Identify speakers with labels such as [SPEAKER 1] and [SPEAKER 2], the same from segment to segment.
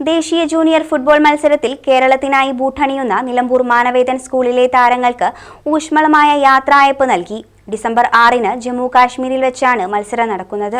[SPEAKER 1] ദേശീയ junior football മത്സരത്തിൽ കേരളത്തിനായി ബൂട്ടണിയുന്ന നിലമ്പൂർ മാനവേദൻ സ്കൂളിലെ താരങ്ങൾക്ക് ഊഷ്മളമായ യാത്രായപ്പ് നൽകി. ഡിസംബർ ആറിന് ജമ്മു കാശ്മീരിൽ വെച്ചാണ് മത്സരം നടക്കുന്നത്.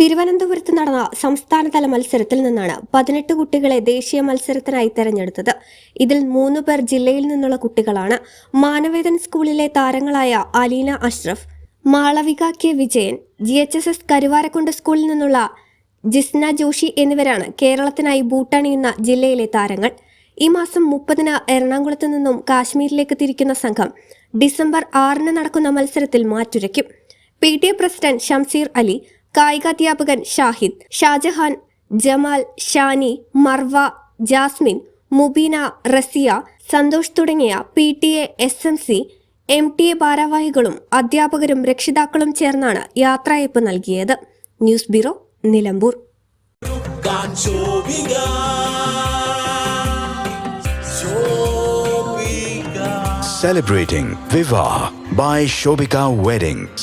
[SPEAKER 2] തിരുവനന്തപുരത്ത് നടന്ന സംസ്ഥാനതല മത്സരത്തിൽ നിന്നാണ് പതിനെട്ട് കുട്ടികളെ ദേശീയ മത്സരത്തിനായി തെരഞ്ഞെടുത്തത്. ഇതിൽ മൂന്ന് പേർ ജില്ലയിൽ നിന്നുള്ള കുട്ടികളാണ്. മാനവേദൻ സ്കൂളിലെ താരങ്ങളായ Aleena Ashraf Malavika K Vijayan G H S S Karuvarakundu സ്കൂളിൽ നിന്നുള്ള ജിസ്ന ജോഷി എന്നിവരാണ് കേരളത്തിനായി ബൂട്ടണിയുന്ന ജില്ലയിലെ താരങ്ങൾ. ഈ മാസം മുപ്പതിന് എറണാകുളത്ത് നിന്നും കാശ്മീരിലേക്ക് തിരിക്കുന്ന സംഘം ഡിസംബർ ആറിന് നടക്കുന്ന മത്സരത്തിൽ മാറ്റുരയ്ക്കും. P T A president Shamseer Ali കായികാധ്യാപകൻ Shahid Shajahan Jamal Shani Marwa Jasmine Mubeena Raziya Santhosh തുടങ്ങിയ P T A S M C M T A ഭാരവാഹികളും അധ്യാപകരും രക്ഷിതാക്കളും ചേർന്നാണ് യാത്രയപ്പ് നൽകിയത് news bureau Nilambur
[SPEAKER 3] Celebrating Viva by Shobika Weddings.